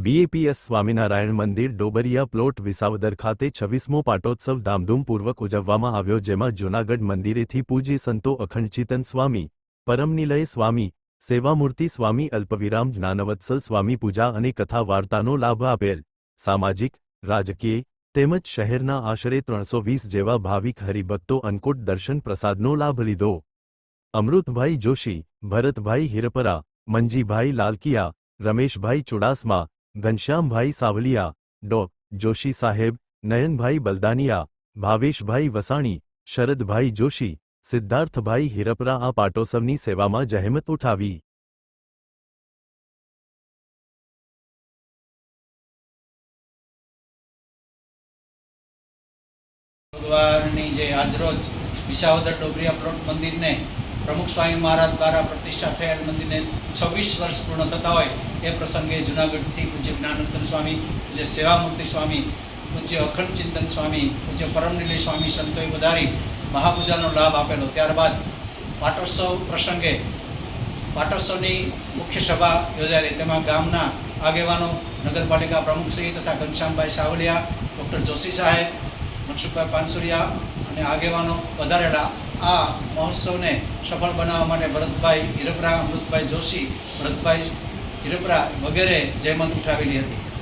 BAPS Swaminarayan મંદિર Dobariya plot Visavadar ખાતે છવ્વીસમો પાટોત્સવ ધામધૂમપૂર્વક ઉજવવામાં આવ્યો, જેમાં જૂનાગઢ મંદિરેથી પૂજ્ય સંતો અખંડચિતન સ્વામી, પરમનિલય સ્વામી, સેવામૂર્તિ સ્વામી અલ્પવિરામ જ્ઞાનવત્સલ સ્વામી પૂજા અને કથા વાર્તાનો લાભ આપેલ. સામાજિક, રાજકીય તેમજ શહેરના આશરે ત્રણસો વીસ જેવા ભાવિક હરિભક્તો અન્નકૂટ દર્શન પ્રસાદનો લાભ લીધો. અમૃતભાઈ જોશી, ભરતભાઈ હિરપરા, મંજીભાઈ લાલકિયા, રમેશભાઈ ચુડાસમા ઘનશ્યામભાઈ સાવલિયા ડો જોશી સાહેબ નયનભાઈ બલદાનિયા ભાવેશભાઈ વસાણી શરદભાઈ જોશી સિદ્ધાર્થભાઈ હિરપરા આ પાટોત્સવની સેવામાં જહેમત ઉઠાવી ગુરુવારની જે આજરોજ વિસાવદર ડોબરિયા પ્લોટ મંદિરને પ્રમુખ સ્વામી મહારાજ દ્વારા પ્રતિષ્ઠા થયેલ મંદિરને છવ્વીસ વર્ષ પૂર્ણ થતા હોય એ પ્રસંગે જુનાગઢથી પૂજ્ય જ્ઞાનંદન સ્વામી, પૂજ્ય સેવામૂર્તિ સ્વામી, પૂજ્ય અખંડ ચિંતન સ્વામી, પૂજ્ય પરમનિલય સ્વામી સંતોએ વધારી મહાપૂજાનો લાભ આપેલો. ત્યારબાદ પાટોત્સવ પ્રસંગે પાટોત્સવની મુખ્ય સભા યોજાયેલી. તેમાં ગામના આગેવાનો, નગરપાલિકા પ્રમુખશ્રી તથા ઘનશ્યામભાઈ સાવલિયા, ડૉક્ટર જોશી સાહેબ, મનસુખભાઈ પાનસુરિયા અને આગેવાનો વધારેલા આ મહોત્સવને સફળ બનાવવા માટે ભરતભાઈ હિરપરા અમૃતભાઈ જોશી, ભરતભાઈ હિરપરા વગેરે જહેમત ઉઠાવેલી હતી.